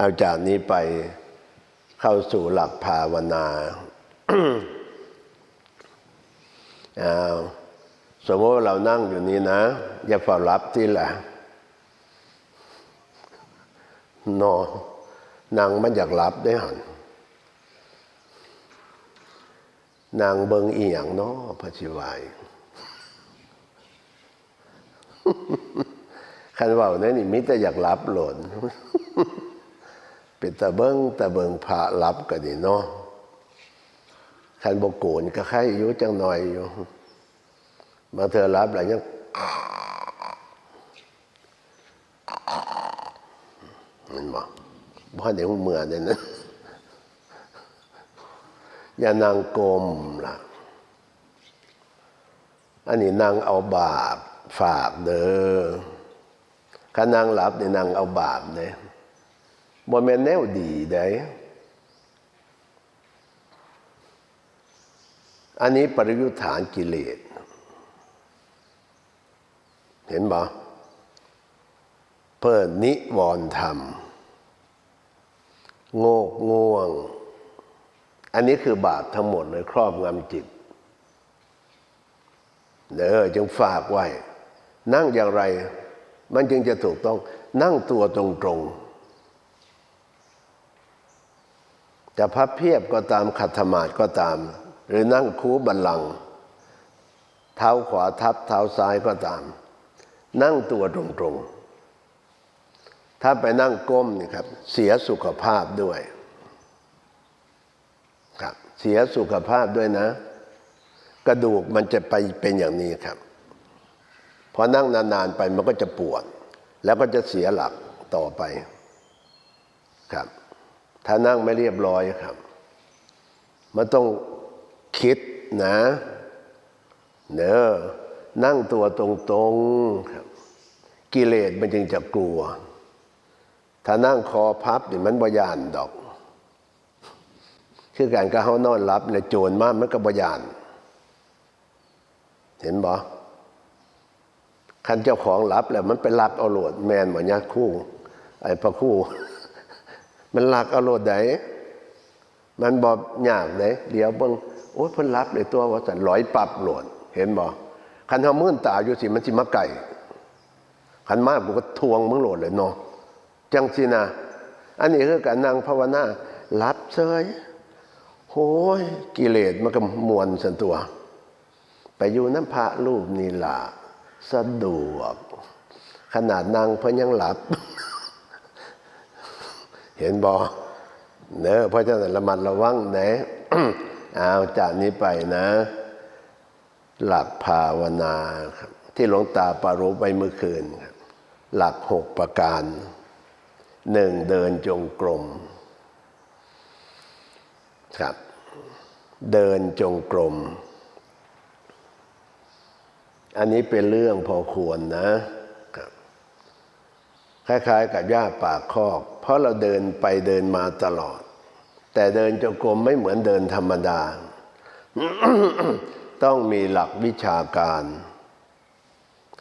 เอาจากนี้ไปเข้าสู่หลักภาวนาเอาสมมติเรานั่งอยู่นี้นะ อย่าฝ่ารับที่แหละนอนั่งมันอยากรับได้หันนางเบิงเอียงเนาะพระชิวายคันเว่าเนี่ยนี่มิแต่อยากรับหล่น เป็นตะเบิงตะเบิงพระรับก็ดีเนาะคันบกโกนก็ใครอยู่จังหน่อยอยู่มาเธอรับอะไรยังมันบอกบ้านเดี๋ยวเมื่อเนี่ยนะอย่านางกลมล่ะ อันนี้นางเอาบาปฝากเด้อข้านางหลับเนี่ยนางเอาบาปเด้ บ่แม่นแนวดีเด้อันนี้ปริยุทธานกิเลส เห็นบ่เพื่อนิวรธรรม โงกง่วง อันนี้คือบาปทั้งหมดเลยครอบงำจิตเด้อจึงฝากไว้ นั่งอย่างไร มันจึงจะถูกต้องนั่งตัวตรงๆ จะพับเพียบก็ตามขัดธมาดก็ตาม หรือนั่งคูบันลัง เท้าขวาทับเท้าซ้ายก็ตาม นั่งตัวตรงๆ ถ้าไปนั่งก้มนี่ครับ เสียสุขภาพด้วยครับเสียสุขภาพด้วยนะ กระดูกมันจะไปเป็นอย่างนี้ครับพอนั่งนานๆไปมันก็จะปวด แล้วก็จะเสียหลักต่อไปครับ ถ้านั่งไม่เรียบร้อยครับ มันต้องคิดนะเนอนั่งตัวตรงๆครับ กิเลสมันจึงจะกลัว ถ้านั่งคอพับนี่มันบยานดอก คือการก็เขานอนรับเนี่ยโจรมากมันก็บยาน เห็นบ่คันเจ้าของรับแล้วมันไปลักเอาโหลดแมนเหมือนยักคู่ ไอ้พระคู่ มันหลักเอาโหลดไหนมันบอกยากไหนเดี๋ยวเบิ่งโอ้ยเพิ่นรับเลยตัวว่าสันลอยปรับโหลดเห็นบ่คันเขามื่นตาอยู่สิมันสิมาไก่คันมากกูก็ทวงมึงโหลดเลยเนาะจังสินะอันนี้คือการนั่งภาวนารับเฉยโอ้ยกิเลสมันก็มวนสันตัว ไปอยู่น้ำพระรูปนี่ล่ะสะดวก ขนาดนั่งเพิ่นยังหลับ เห็นบอเนอะเพราะฉะนั้นระมัดระวังนะเอาจากนี้ไปนะ หลักภาวนาครับที่หลวงตาปารบไปเมื่อคืนครับหลักหกประการหนึ่งเดินจงกรมครับ เดินจงกรม อันนี้เป็นเรื่องพอควรนะ ครับ คล้ายๆกับหญ้าปากคอก ราะเราเดินไปเดินมาตลอด แต่เดินจงกรมไม่เหมือนเดินธรรมดา ต้องมีหลักวิชาการ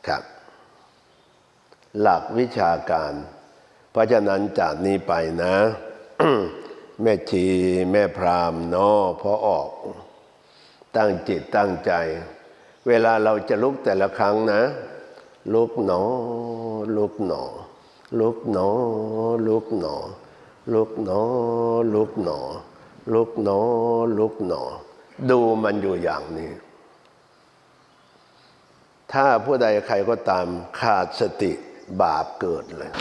ครับ หลักวิชาการ เพราะฉะนั้นจากนี้ไปนะ แม่ชีแม่พรามนาะพอออก ตั้งจิตตั้งใจ เวลาเราจะลุกแต่ละครั้งนะ ลุกหนอ ลุกหนอ ลุกหนอ ลุกหนอ ลุกหนอ ลุกหนอ ลุกหนอ ลุกหนอ ดูมันอยู่อย่างนี้ ถ้าผู้ใดใครก็ตามขาดสติบาปเกิดเลย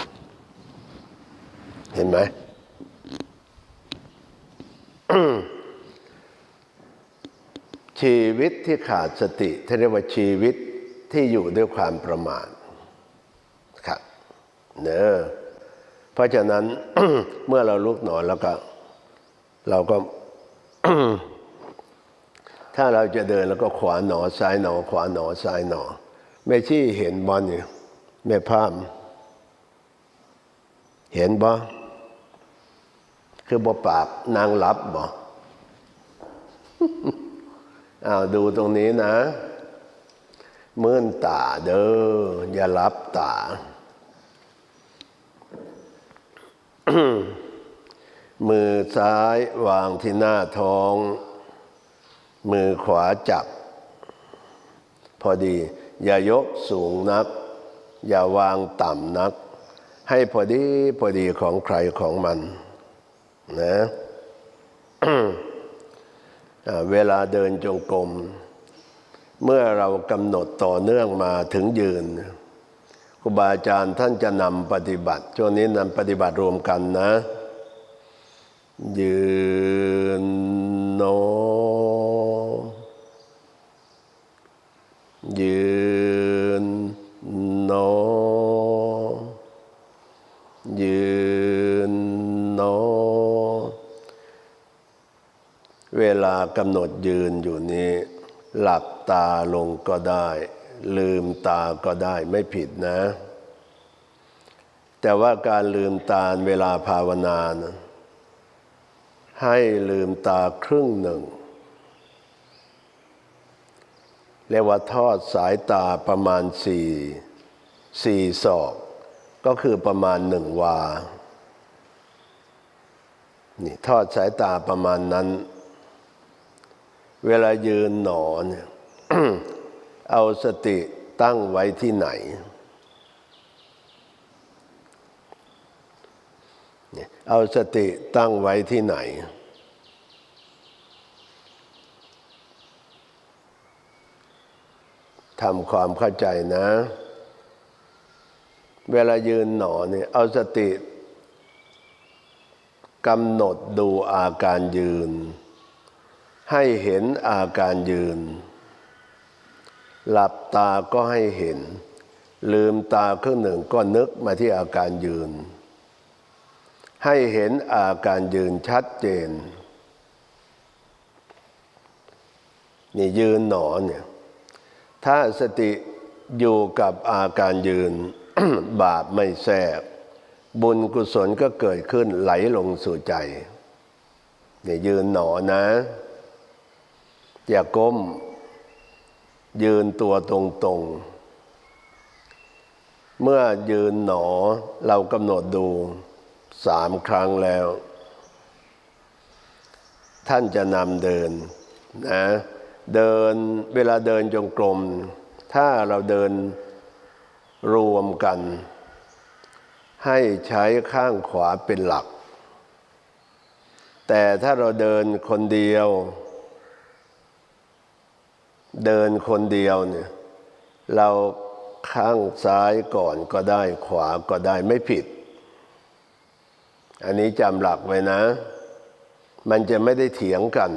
เห็นไหมชีวิตที่ขาดสติที่เรียกว่าชีวิตที่อยู่ด้วยความประมาท เนอะเพราะฉะนั้นเมื่อเราลุกหนอนแล้วก็ เราก็ ถ้าเราจะเดินแล้วก็ขวาหนอซ้ายหนอ ขวาหนอซ้ายหนอแม่ชี่เห็นบอลอยู่แม่พาม เห็นบ่คือบ่ปากนางรับบ่อ้าวดูตรงนี้นะมื่นตาเด้ออย่ารับตา มือซ้ายวางที่หน้าท้อง มือขวาจับ พอดี อย่ายกสูงนัก อย่าวางต่ำนัก ให้พอดีพอดีของใครของมันนะเวลาเดินจงกรมเมื่อเรากำหนดต่อเนื่องมาถึงยืน รูบาอาจารย์ท่านจะนำปฏิบัติ ช่วงนี้นำปฏิบัติรวมกันนะ ยืนโนยืนโนยืนโนเวลากำหนดยืนอยู่นี้ หลับตาลงก็ได้ ลืมตาก็ได้ไม่ผิดนะ แต่ว่าการลืมตาเวลาภาวนานะให้ลืมตาครึ่งหนึ่งเรียกว่าทอดสายตาประมาณสี่สี่ศอก ก็คือประมาณหนึ่งวา นี่ทอดสายตาประมาณนั้น เวลายืนหนอเนี่ย เอาสติตั้งไว้ที่ไหน เอาสติตั้งไว้ที่ไหน ทำความเข้าใจนะ เวลายืนหนอเนี่ยเอาสติกำหนดดูอาการยืน ให้เห็นอาการยืน หลับตาก็ให้เห็น ลืมตาครึ่งหนึ่งก็นึกมาที่อาการยืน ให้เห็นอาการยืนชัดเจน นี่ยืนหนอเนี่ยถ้าสติอยู่กับอาการยืน บาปไม่แทรกบุญกุศลก็เกิดขึ้นไหลลงสู่ใจนี่ยืนหนอนะ อย่าก้ม ยืนตัวตรงๆ เมื่อยืนหนอเรากำหนดดูสามครั้งแล้ว ท่านจะนำเดินนะเดินเวลาเดินจงกรม ถ้าเราเดินรวมกัน ให้ใช้ข้างขวาเป็นหลัก แต่ถ้าเราเดินคนเดียว เดินคนเดียวเนี่ยเราข้างซ้ายก่อนก็ได้ขวาก็ได้ไม่ผิด อันนี้จำหลักไว้นะ มันจะไม่ได้เถียงกัน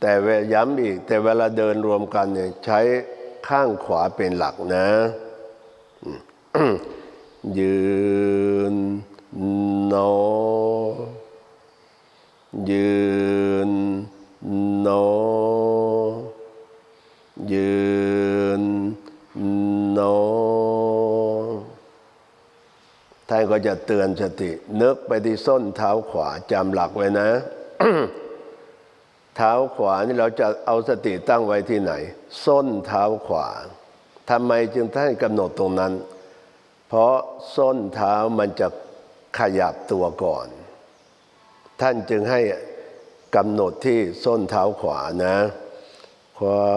แต่ย้ำอีก แต่เวลาเดินรวมกันเนี่ยใช้ข้างขวาเป็นหลักนะ ยืนโนยืนโน ยืนโนท่านก็จะเตือนสติ นึกไปที่ส้นเท้าขวาจำหลักไว้นะ เท้าขวานี่เราจะเอาสติตั้งไว้ที่ไหน ส้นเท้าขวาทำไมจึงท่านกำหนดตรงนั้น เพราะส้นเท้ามันจะขยับตัวก่อน ท่านจึงให้กำหนดที่ส้นเท้าขวานะ ขวา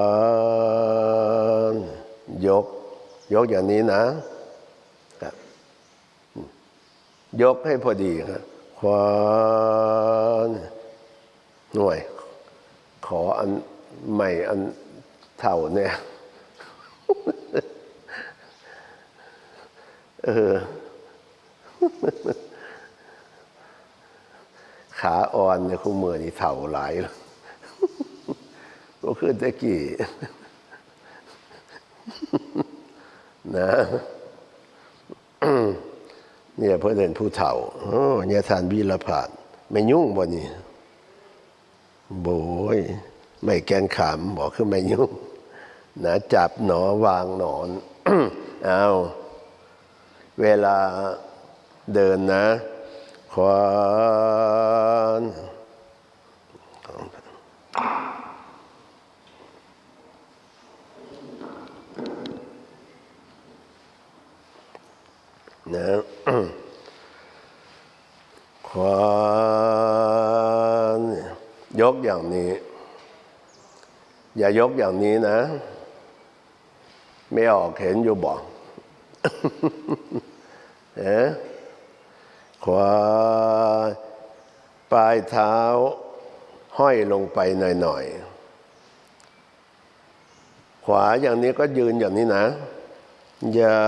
ยก ยกอย่างนี้นะ ยกให้พอดีครับขวาหน่วย ขออันใหม่อันเท่าเนี่ยเออขาอ่อนเนี่ยคู่มือนี่เท่าหลายแล้ว ก็คือตะกี้นะเนี่ยเพื่อนเห็นผู้เฒ่าโอ้เนี่ยทานวีรผาดไม่ยุ่งบ่นี่โบยไม่แกนขามบอกคือไม่ยุ่งนะจับหนอวางหนอนเอาเวลาเดินนะขวาน นะทขวายกอย่างนี้ อย่ายกอย่างนี้นะ ไม่ออกเห็นอยู่บอกเอ๊ะขวาปลายเท้าห้อยลงไปหน่อยๆ ขวาอย่างนี้ก็ยืนอย่างนี้นะ อย่า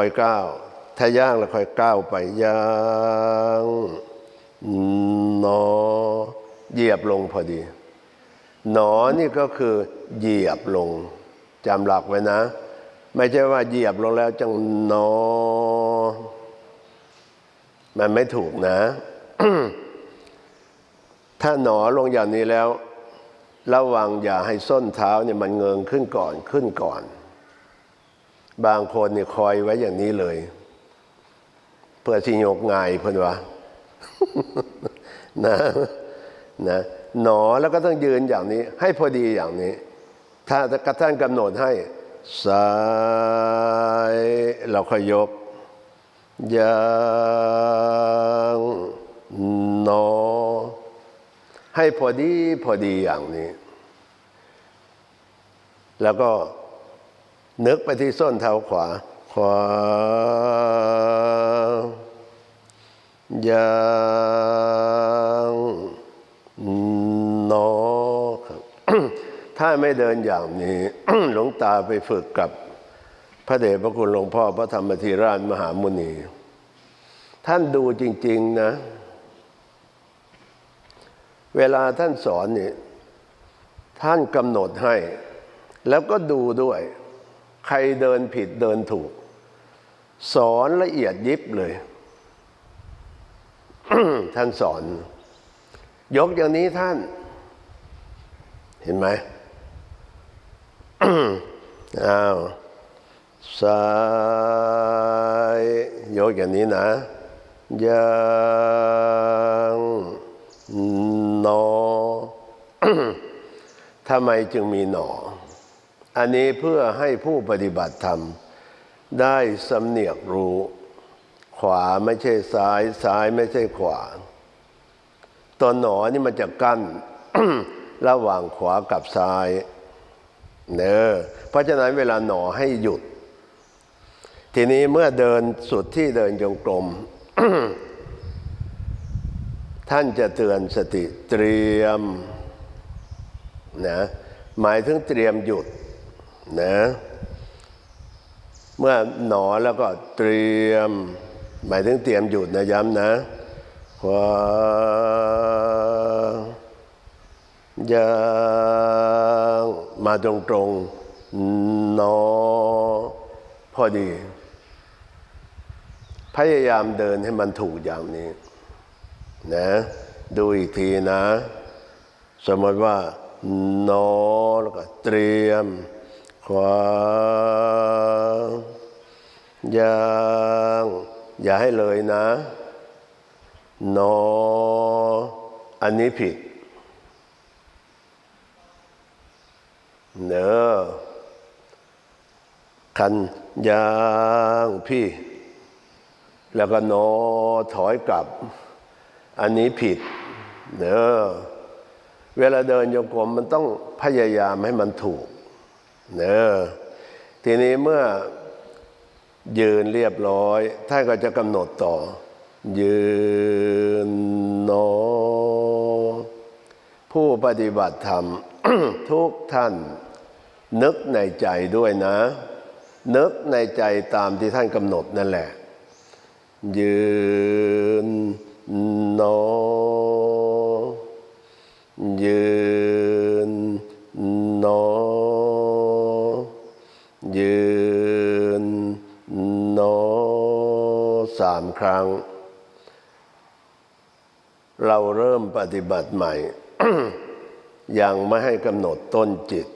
อยก้าว ถ้าย่างแล้วค่อยก้าวไปย่างหนอ เหยียบลงพอดี หนอนี่ก็คือเหยียบลงจำหลักไว้นะ ไม่ใช่ว่าเหยียบลงแล้วจังหนอ มันไม่ถูกนะ ถ้าหนอลงอย่างนี้แล้ว ระวังอย่าให้ส้นเท้าเนี่ยมันเงิงขึ้นก่อนขึ้นก่อน บางคนเนี่ยคอยไว้อย่างนี้เลย เพื่อสิโยกง่ายเพื่อนวะนะนะหนอแล้วก็ต้องยืนอย่างนี้ ให้พอดีอย่างนี้ ถ้ากระท่านกำหนดให้ซ้ายเราค่อยยกยางหนอ ให้พอดีพอดีอย่างนี้ แล้วก็ นึกไปที่ส้นเท้าขวา ขวายางนอครับถ้าไม่เดินอย่างนี้ หลวงตาไปฝึกกับพระเดชพระคุณหลวงพ่อพระธรรมธีราชมหามุนี ท่านดูจริง ๆนะ เวลาท่านสอนนี่ท่านกำหนดให้ แล้วก็ดูด้วย ใครเดินผิดเดินถูก สอนละเอียดยิบเลย ท่านสอน ยกอย่างนี้ท่าน เห็นไหมอ้าวซ้ายยกอย่างนี้นะยังหนอทำไมจึงมีหนอ อันนี้เพื่อให้ผู้ปฏิบัติธรรม ได้สำเนียกรู้ ขวาไม่ใช่ซ้าย ซ้ายไม่ใช่ขวา ตัวหนอนี่มันจะกั้นระหว่างขวากับซ้ายเนอเพราะฉะนั้นเวลาหนอให้หยุด ทีนี้เมื่อเดินสุดที่เดินจงกรมท่านจะเตือนสติเตรียมนะหมายถึงเตรียมหยุด นะเมื่อหนอแล้วก็เตรียม หมายถึงเตรียมหยุดนะย้ำนะวายางมาตรงตรงหนอ พอดี พยายามเดินให้มันถูกอย่างนี้นะดูอีกทีนะ สมมติว่าหนอแล้วก็เตรียม ขวายางอย่าให้เลยนะนออันนี้ผิดเนอคันยางพี่ แล้วก็โนถอยกลับ อันนี้ผิดเนอเวลาเดินโยกมมันต้องพยายามให้มันถูก เนอทีนี้เมื่อยืนเรียบร้อย ท่านก็จะกำหนดต่อ ยืนโนผู้ปฏิบัติธรรมทุกท่าน นึกในใจด้วยนะ นึกในใจตามที่ท่านกำหนดนั่นแหละ ยืนโนยืนโน ยืนโนสามครั้ง เราเริ่มปฏิบัติใหม่ ยังไม่ให้กำหนดต้นจิต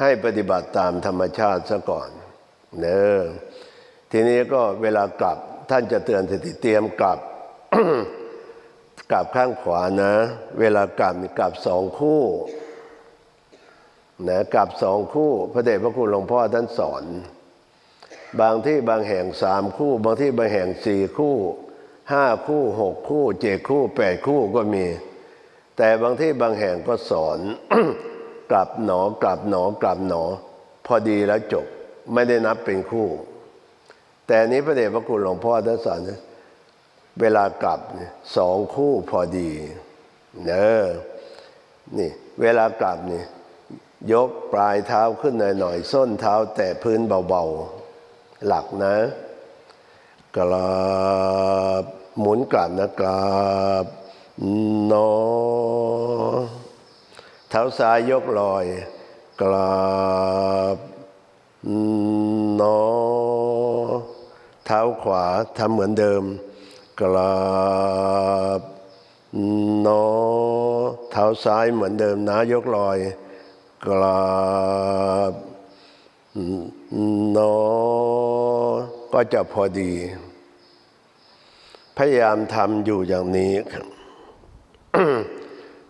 ให้ปฏิบัติตามธรรมชาติซะก่อนเนอทีนี้ก็เวลากลับท่านจะเตือนสติเตรียมกลับกลับข้างขวานะ เวลากลับกลับสองคู่นะกลับสองคู่ พระเดชพระคุณหลวงพ่อท่านสอน บางที่บางแห่งสามคู่ บางที่บางแห่งสี่คู่ห้าคู่หกคู่เจ็ดคู่แปดคู่ก็มี แต่บางที่บางแห่งก็สอน กลับหนอกลับหนอกลับหนอ พอดีแล้วจบไม่ได้นับเป็นคู่ แต่นี้พระเดชพระคุณหลวงพ่อท่านสอนเวลากลับสองคู่พอดีเนอนี่ เวลากลับนี่ยกปลายเท้าขึ้นหน่อยๆ ส้นเท้าแตะพื้นเบาๆ หลักนะกราบหมุนกลับนะกราบนอเท้าซ้ายยกลอย กราบนอเท้าขวาทำเหมือนเดิม กราบนอเท้าซ้ายเหมือนเดิมนะยกลอย กราบนอ ก็จะพอดี พยายามทำอยู่อย่างนี้ครับ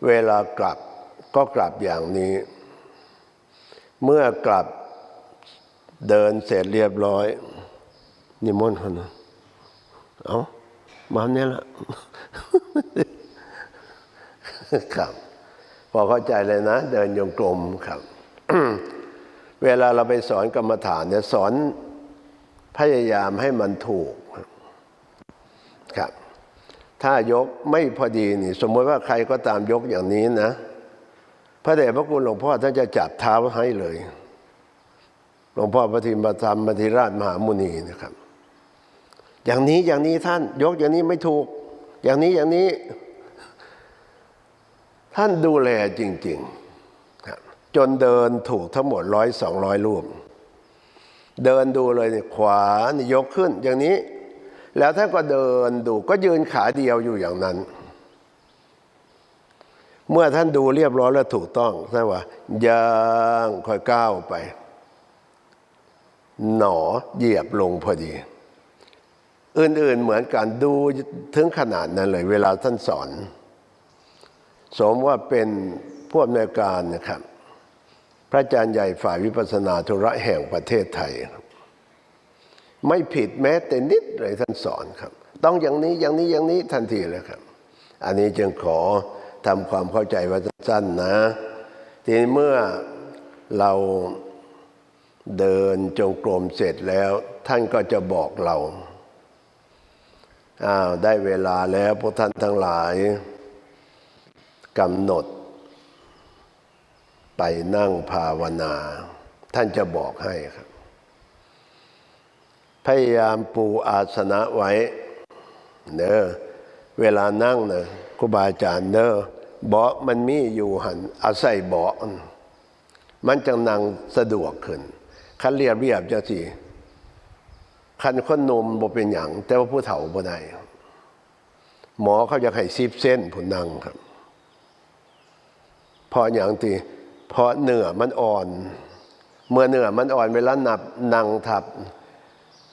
เวลากลับก็กลับอย่างนี้ เมื่อกลับเดินเสร็จเรียบร้อย นิมนต์เขานะเอามาเนี่ยละครับ พอเข้าใจเลยนะ เดินโยงกลมครับ เวลาเราไปสอนกรรมฐานเนี่ยสอน พยายามให้มันถูกครับ ถ้ายกไม่พอดีนี่ สมมติว่าใครก็ตามยกอย่างนี้นะ พระเดชพระคุณหลวงพ่อท่านจะจับเท้าให้เลย หลวงพ่อพระทิมประธรรมปฏิราชมหามุนีนะครับ อย่างนี้อย่างนี้ท่าน ยกอย่างนี้ไม่ถูก อย่างนี้อย่างนี้ ท่านดูแลจริงๆครับจนเดินถูกทั้งหมดร้อยสองร้อยรูป เดินดูเลยเนี่ยขวานี่ยกขึ้นอย่างนี้ แล้วท่านก็เดินดูก็ยืนขาเดียวอยู่อย่างนั้น เมื่อท่านดูเรียบร้อยแล้วถูกต้องท่านว่าย่างค่อยก้าวไป หนอเหยียบลงพอดี อื่นๆเหมือนกันดูถึงขนาดนั้นเลย เวลาท่านสอน สมว่าเป็นผู้อำนวยการนะครับ ระอาจารย์ใหญ่ฝ่ายวิปัสนาธุระแห่งประเทศไทยครับ ไม่ผิดแม้แต่นิดเลยท่านสอนครับ ต้องอย่างนี้อย่างนี้อย่างนี้ทันทีเลยครับ อันนี้จึงขอทำความเข้าใจไว่าสั้นๆนะ ทีนี้เมื่อเราเดินจงกรมเสร็จแล้ว ท่านก็จะบอกเราอ้าวได้เวลาแล้วพวกท่านทั้งหลายกำหนด ไปนั่งภาวนา ท่านจะบอกให้ครับ พยายามปูอาสนะไว้เนอเวลานั่งเนอะครูบาอาจารย์เนอเบาะมันมีอยู่หันอาศัยเบาะมันจะนั่งสะดวกขึ้น คันเรียบเรียบจะสิคันคนนมบ่เป็นอย่าง แต่ว่าผู้เฒ่าบ่ได้หมอเขาจะให้ซิบเส้นผู้นั่งครับพราะอย่างที่ เพราะเนื้อมันอ่อน เมื่อเนื้อมันอ่อนเวลานับนั่งทับ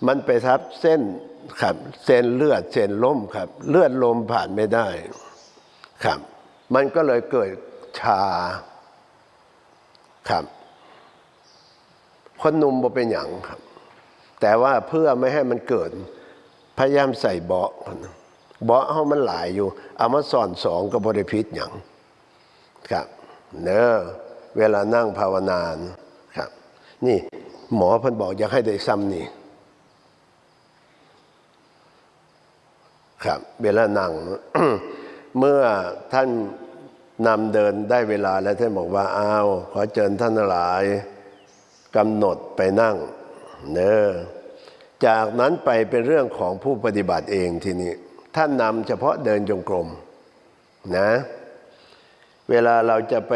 มันไปทับเส้นครับ เส้นเลือดเส้นล้มครับ เลือดลมผ่านไม่ได้ครับ มันก็เลยเกิดชาครับคนหนุ่มบ่เป็นอย่างครับ แต่ว่าเพื่อไม่ให้มันเกิด พยายามใส่เบาะเบาะเขามันหลายอยู่ เอามาสอนสองกับบริพิษอย่างครับ เนอะ เวลานั่งภาวนานครับ นี่หมอพิ่นบอกอยากให้ได้ซ้ำนี่ครับ เวลานั่ง เมื่อท่านนำเดินได้เวลาแล้วท่านบอกว่าอ้าวขอเชิญท่านทั้งหลายกำหนดไปนั่งเนอจากนั้นไปเป็นเรื่องของผู้ปฏิบัติเองทีนี้ ท่านนำเฉพาะเดินจงกรมนะ เวลาเราจะไป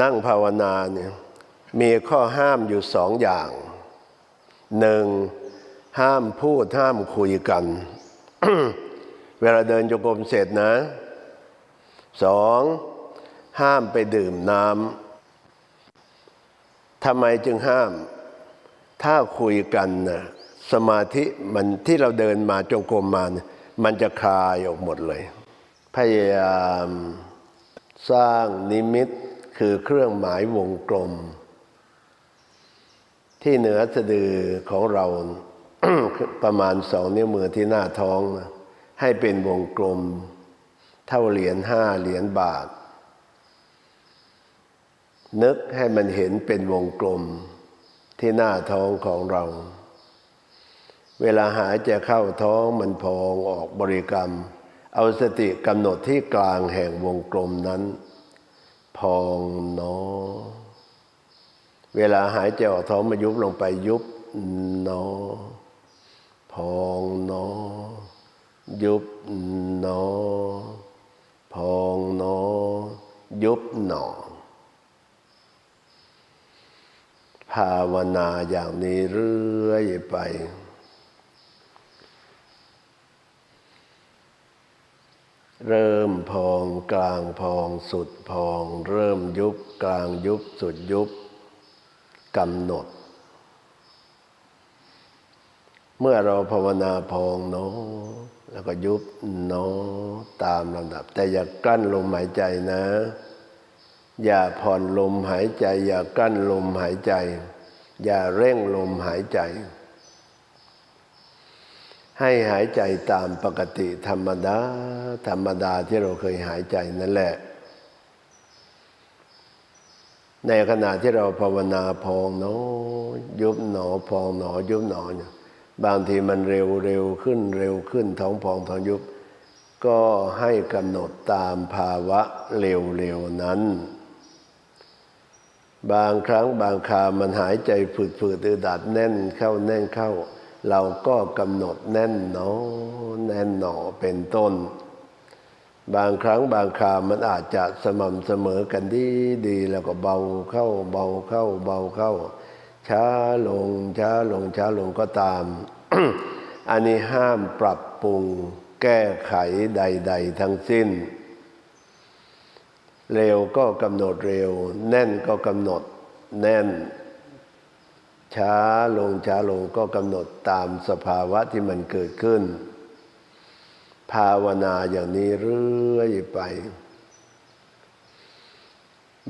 นั่งภาวนาเนี่ยมีข้อห้ามอยู่สองอย่างหนึ่งห้ามพูดห้ามคุยกัน เวลาเดินจงกรมเสร็จนะสองห้ามไปดื่มน้ำทำไมจึงห้าม ถ้าคุยกันนะสมาธิมันที่เราเดินมาจงกรมมาเนี่ยมันจะคลายออกหมดเลย พยายามสร้างนิมิต คือเครื่องหมายวงกลม ที่เหนือสะดือของเราประมาณสองนิ้วมือที่หน้าท้อง ให้เป็นวงกลม เท่าเหรียญห้าเหรียญบาท นึกให้มันเห็นเป็นวงกลมที่หน้าท้องของเรา เวลาหายใจเข้าท้องมันพองออกบริกรรม เอาสติกำหนดที่กลางแห่งวงกลมนั้น พองเนอเวลาหายใจออกท้องมายุบลงไปยุบเนอพองเนอยุบเนอพองเนอยุบหนอภาวนาอย่างนี้เรื่อยไป เริ่มพองกลางพองสุดพอง เริ่มยุบกลางยุบสุดยุบกำหนด เมื่อเราภาวนาพองเนาะแล้วก็ยุบเนาะตามลำดับ แต่อย่ากั้นลมหายใจนะ อย่าผ่อนลมหายใจ อย่ากั้นลมหายใจ อย่าเร่งลมหายใจ ให้หายใจตามปกติธรรมดา ธรรมดาที่เราเคยหายใจนั่นแหละ ในขณะที่เราภาวนาพองหนอยุบหนอพองหนอ ยุบหนอเนี่ยบางทีมันเร็วเร็วขึ้นเร็วขึ้นท้องพองท้องยุบ ก็ให้กำหนดตามภาวะเร็วเร็วนั้น บางครั้งบางคามันหายใจฝืดฝืดอึดอัดแน่นเข้าแน่นเข้า เราก็กำหนดแน่นหนอแน่นหนอเป็นต้น บางครั้งบางครามันอาจจะสม่ำเสมอกันดีดีแล้วก็เบาเข้าเบาเข้าเบาเข้า ช้าลงช้าลงช้าลงก็ตาม อันนี้ห้ามปรับปรุงแก้ไขใด ๆ ทั้งสิ้น เร็วก็กำหนดเร็ว แน่นก็กำหนดแน่น ช้าลงช้าลงก็กำหนดตามสภาวะที่มันเกิดขึ้น ภาวนาอย่างนี้เรื่อยไป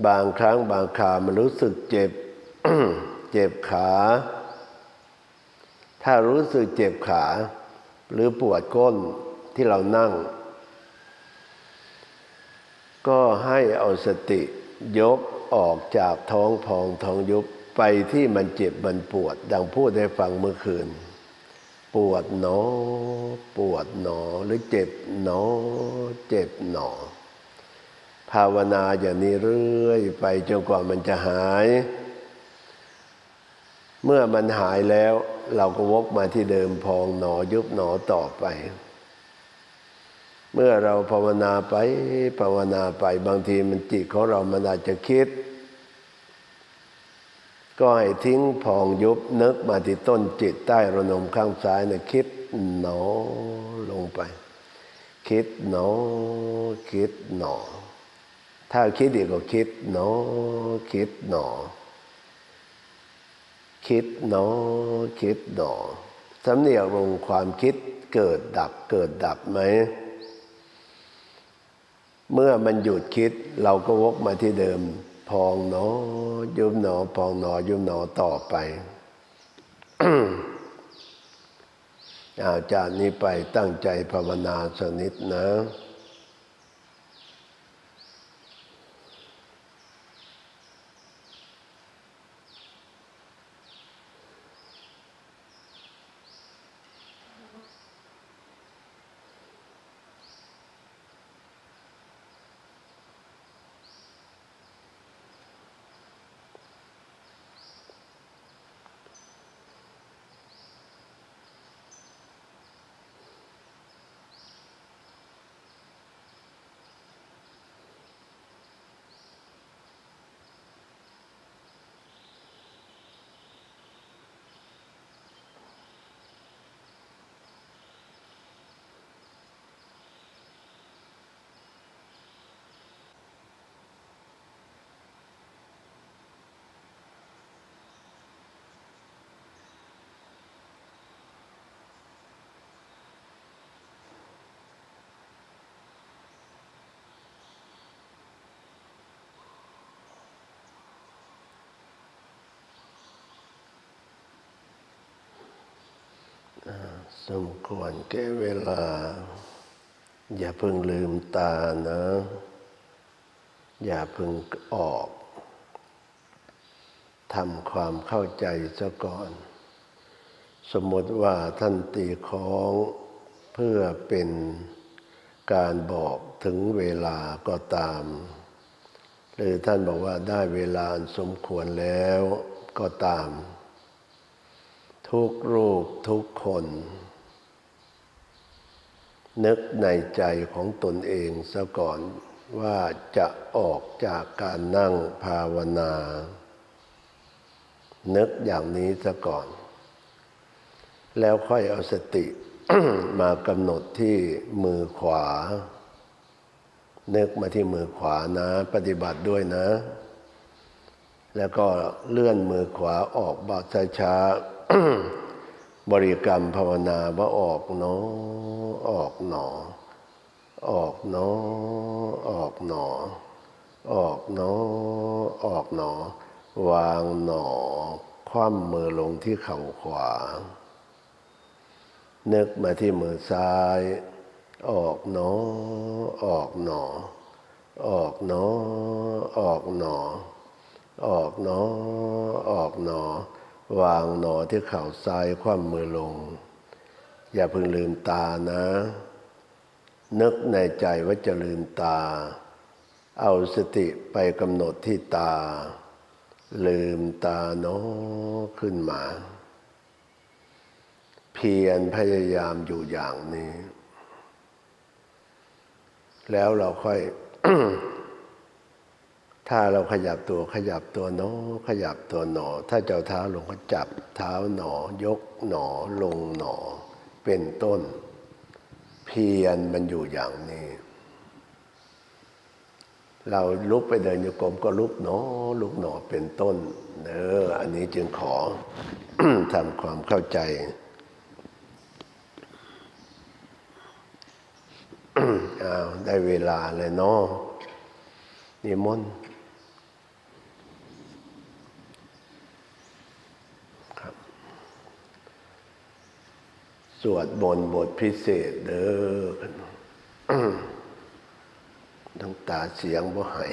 บางครั้งบางครามันรู้สึกเจ็บ เจ็บขา ถ้ารู้สึกเจ็บขา หรือปวดก้นที่เรานั่ง ก็ให้เอาสติยกออกจากท้องพองท้องยุบไปที่มันเจ็บมันปวด ดังพูดให้ฟังเมื่อคืน ปวดหนอ ปวดหนอหรือเจ็บหนอ เจ็บหนอ ภาวนาอย่างนี้เรื่อยไปจนกว่ามันจะหาย เมื่อมันหายแล้ว เราก็วกมาที่เดิมพองหนอยุบหนอต่อไป เมื่อเราภาวนาไปภาวนาไปบางทีมันจิตของเรามันอาจจะคิด ก็ให้ทิ้งพองยุบนึกมาที่ต้นจิตใต้ระนมข้างซ้ายนะคิดหนอลงไป คิดหนอ คิดหนอ ถ้าคิดอีกก็คิดหนอ คิดหนอ คิดหนอ คิดหนอสำเนียกลงความคิดเกิดดับเกิดดับไหม เมื่อมันหยุดคิดเราก็วกมาที่เดิม พองหนอ ยุบหนอ พองหนอ ยุบหนอต่อไปอาจากนี้ไปตั้งใจภาวนาสักนิดนะ มควรแก่เวลา อย่าเพิ่งลืมตานะ อย่าเพิ่งออกทำความเข้าใจซะก่อน สมมติว่าท่านตีของเพื่อเป็นการบอกถึงเวลาก็ตาม หรือท่านบอกว่าได้เวลาสมควรแล้วก็ตาม ทุกรูปทุกคน นึกในใจของตนเองซะก่อนว่าจะออกจากการนั่งภาวนา นึกอย่างนี้ซะก่อน แล้วค่อยเอาสติมากำหนดที่มือขวา นึกมาที่มือขวานะ ปฏิบัติด้วยนะ แล้วก็เลื่อนมือขวาออกบาช้าๆ บริกรรมภาวนาว่าออกหนอออกหนอ ออกหนอออกหนอ ออกหนอออกหนอ วางหนอ คว่ำมือลงที่เข่าขวา นึกมาที่มือซ้าย ออกหนอออกหนอ ออกหนอออกหนอ ออกหนอออกหนอ วางหนอที่เข่าซ้ายคว่ำมือลง อย่าเพิ่งลืมตานะ นึกในใจว่าจะลืมตา เอาสติไปกำหนดที่ตา ลืมตาเนาะขึ้นมา เพียรพยายามอยู่อย่างนี้ แล้วเราค่อย ถ้าเราขยับตัวขยับตัวหนอ ขยับตัวหนอ ถ้าเจ้าเท้าลงก็จับเท้าหนอ ยกหนอลงหนอ เป็นต้น เพียรมันอยู่อย่างนี้ เราลุกไปเดินโยกรมก็ลุกหนอ ลุกหนอเป็นต้นเนออันนี้จึงขอทำความเข้าใจอ้าวได้เวลาเลยเนาะนิมนต์ครับ สวดบนต์บทพิเศษเด้อทั้งตาเสียงบ่หาย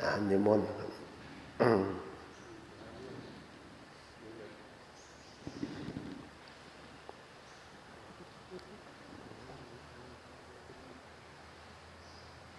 อ่านิมนต์